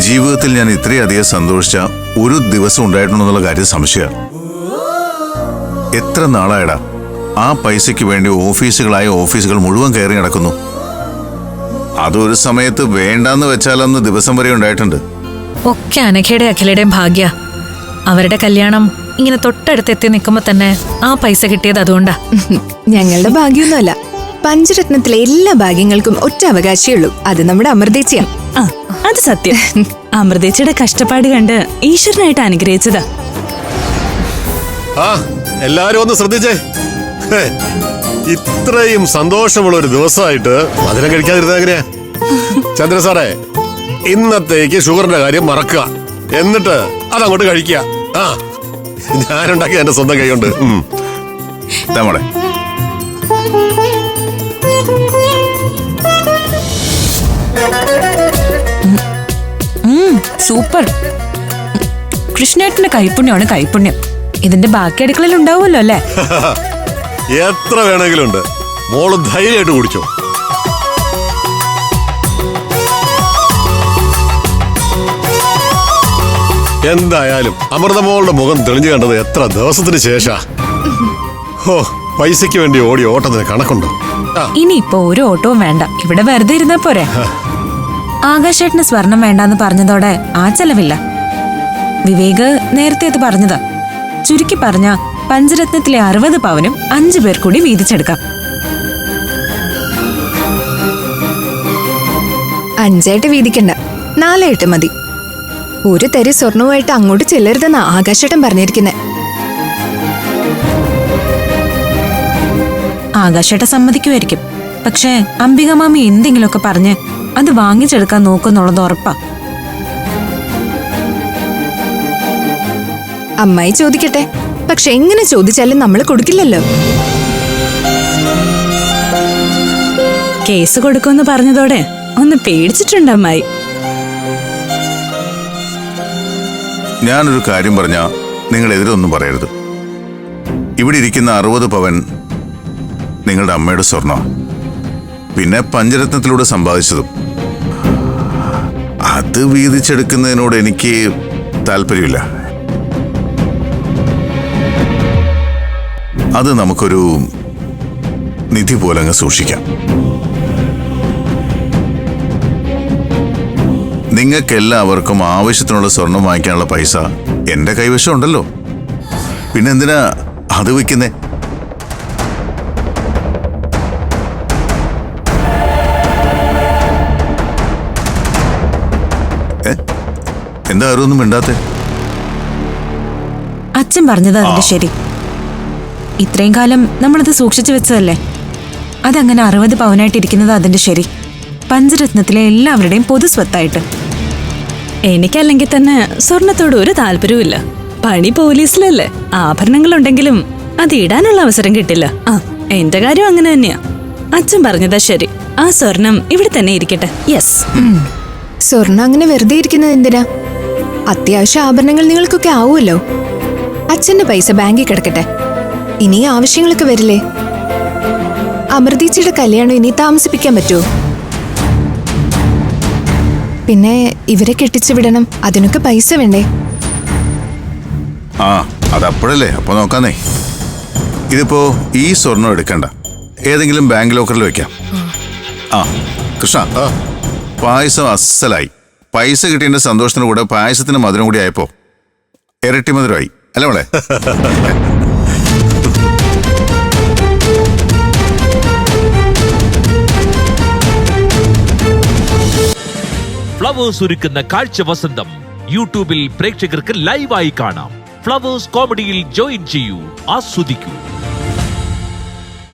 ജീവിതത്തിൽ ഞാൻ ഇത്രയധികം സന്തോഷിച്ച ഒരു ദിവസം ഉണ്ടായിട്ടുണ്ടെന്നുള്ള കാര്യം സംശയമാണ് എത്ര നാളായടാ? ആ പൈസയ്ക്ക് വേണ്ടി ഓഫീസുകളായ ഓഫീസുകൾ മുഴുവൻ കയറി നടക്കുന്നു. അതൊരു സമയത്ത് വേണ്ടാന്ന് വെച്ചാലൊന്ന് ദിവസം വരെ ഉണ്ടായിട്ടുണ്ട്. ഒക്കെ അനഘയുടെ അഖിലയുടെയും ഭാഗ്യ. അവരുടെ കല്യാണം ഇങ്ങനെ തൊട്ടടുത്ത് എത്തി നിൽക്കുമ്പോ തന്നെ ആ പൈസ കിട്ടിയത് അതുകൊണ്ടാ. ഞങ്ങളുടെ ഭാഗ്യമൊന്നുമല്ല. പഞ്ചരത്നത്തിലെ എല്ലാ ഭാഗ്യങ്ങൾക്കും ഒറ്റ അവകാശിയുള്ളൂ. അത് നമ്മുടെ അമൃതേച്ചിയാണ് ആ അത് സത്യം. അമൃതേച്ചിയുടെ കഷ്ടപ്പാട് കണ്ട് ഈശ്വരനായിട്ട് അനുഗ്രഹിച്ചതാ. ആ എല്ലാരും ഒന്ന് ശ്രദ്ധിച്ചേ. ഇത്രയും സന്തോഷമുള്ള ഒരു ദിവസമായിട്ട് മധുരം കഴിക്കാതിരുന്നത് എങ്ങനെയാ? ചന്ദ്ര സാറേ ഇന്നത്തേക്ക് ഷുഗറിന്റെ കാര്യം മറക്കുക. എന്നിട്ട് അതങ്ങോട്ട് കഴിക്കുക. ആ ഞാനുണ്ടാക്കിയ എന്റെ സ്വന്തം കൈകൊണ്ട് ഉം. ഇതാ സൂപ്പർ. കൃഷ്ണേട്ടന്റെ കൈപ്പുണ്യമാണ് കൈപ്പുണ്യം. ഇതിന്റെ ബാക്കി അടുക്കളയിൽ ഉണ്ടാവുമല്ലോ അല്ലേ? എത്ര വേണമെങ്കിലും ഉണ്ട് മോൾ ധൈര്യമായിട്ട് കുടിച്ചോ. എന്തായാലും അമൃതമോളുടെ മുഖം തെളിഞ്ഞു കണ്ടത് എത്ര ദിവസത്തിന് ശേഷാ. ഓ പൈസയ്ക്ക് വേണ്ടി ഓടി ഓട്ടത്തിന് കണക്കുണ്ടോ? ഇനി ഇനിയിപ്പോ ഒരു ഓട്ടവും വേണ്ട. ഇവിടെ വെറുതെ ഇരുന്നാ പോരെ. ആകാശേട്ടന് സ്വർണം വേണ്ടാന്ന് പറഞ്ഞതോടെ ആ ചെലവില്ല. വിവേക് നേരത്തെ അത് പറഞ്ഞതാ. ചുരുക്കി പറഞ്ഞ പഞ്ചരത്നത്തിലെ അറുപത് പവനും അഞ്ചു പേർ കൂടി വീതിച്ചെടുക്കാം. അഞ്ചായിട്ട് വീതിക്കണ്ട. നാലായിട്ട് മതി. ഒരു തരി സ്വർണവുമായിട്ട് അങ്ങോട്ട് ചെല്ലരുതെന്ന് ആകാശേട്ടൻ പറഞ്ഞിരിക്കുന്നെ. ആകാശേട്ട സമ്മതിക്കുമായിരിക്കും. പക്ഷേ അംബികമാമി എന്തെങ്കിലുമൊക്കെ പറഞ്ഞ് അത് വാങ്ങിച്ചെടുക്കാൻ നോക്കുന്നുള്ളത് ഉറപ്പാ. അമ്മായി ചോദിക്കട്ടെ. പക്ഷെ എങ്ങനെ ചോദിച്ചാലും നമ്മൾ കൊടുക്കില്ലല്ലോ. കേസ് കൊടുക്കുമെന്ന് പറഞ്ഞതോടെ ഒന്ന് പേടിച്ചിട്ടുണ്ട് അമ്മായി. ഞാനൊരു കാര്യം പറഞ്ഞ നിങ്ങൾ എതിരൊന്നും പറയരുത്. ഇവിടെ ഇരിക്കുന്ന അറുപത് പവൻ നിങ്ങളുടെ അമ്മയുടെ സ്വർണ പിന്നെ പഞ്ചരത്നത്തിലൂടെ സമ്പാദിച്ചതും. അത് വീതിച്ചെടുക്കുന്നതിനോട് എനിക്ക് താല്പര്യമില്ല. അത് നമുക്കൊരു നിധി പോലെ അങ്ങ് സൂക്ഷിക്കാം. നിങ്ങൾക്ക് എല്ലാവർക്കും ആവശ്യത്തിനുള്ള സ്വർണം വാങ്ങിക്കാനുള്ള പൈസ എന്റെ കൈവശം ഉണ്ടല്ലോ. പിന്നെന്തിനാ അത് വെക്കുന്നേ എന്താ ആരും ഒന്നും മിണ്ടാത്തെ? അച്ഛൻ പറഞ്ഞത് അതിന്റെ ശരി. ഇത്രയും കാലം നമ്മളത് സൂക്ഷിച്ചു വെച്ചതല്ലേ? അതങ്ങനെ അറുപത് പവനായിട്ടിരിക്കുന്നത് അതിന്റെ ശരി. പഞ്ചരത്നത്തിലെ എല്ലാവരുടെയും പൊതു സ്വത്തായിട്ട്. എനിക്കല്ലെങ്കിൽ തന്നെ സ്വർണത്തോട് ഒരു താല്പര്യവുമില്ല. പണി പോലീസിലല്ലേ? ആഭരണങ്ങളുണ്ടെങ്കിലും അത് ഇടാനുള്ള അവസരം കിട്ടില്ല. ആ എന്റെ കാര്യം അങ്ങനെ തന്നെയാ. അച്ഛൻ പറഞ്ഞതാ ശരി. ആ സ്വർണം ഇവിടെ തന്നെ ഇരിക്കട്ടെ. യെസ്. സ്വർണം അങ്ങനെ വെറുതെ ഇരിക്കുന്നത് എന്തിനാ? അത്യാവശ്യ ആഭരണങ്ങൾ നിങ്ങൾക്കൊക്കെ ആവുമല്ലോ. അച്ഛന്റെ പൈസ ബാങ്കിൽ കിടക്കട്ടെ. ഇനി ആവശ്യങ്ങളൊക്കെ വരില്ലേ? അമൃതീച്ചിയുടെ കല്യാണം ഇനി താമസിപ്പിക്കാൻ പറ്റുമോ? പിന്നെ ഇവരെ കെട്ടിച്ചു വിടണം. അതിനൊക്കെ പൈസ വേണ്ടേ? ആ അതപ്പോഴല്ലേ. അപ്പൊ നോക്കാന്നേ. ഇതിപ്പോ ഈ സ്വർണം എടുക്കണ്ട. ഏതെങ്കിലും ബാങ്ക് ലോക്കറിൽ വെക്കാം. ആ കൃഷ്ണ പായസം അസ്സലായി പൈസ കിട്ടിയതിന്റെ സന്തോഷത്തിന് കൂടെ പായസത്തിന് മധുരം കൂടി ആയപ്പോ ഇരട്ടി മധുരമായി. അല്ലേ മോളെ? ഫ്ലവേഴ്സ് ഒരുക്കുന്ന കാഴ്ച വസന്തം യൂട്യൂബിൽ പ്രേക്ഷകർക്ക് ലൈവായി കാണാം. ഫ്ലവേഴ്സ് കോമഡിയിൽ ജോയിൻ ചെയ്യൂ ആസ്വദിക്കൂ.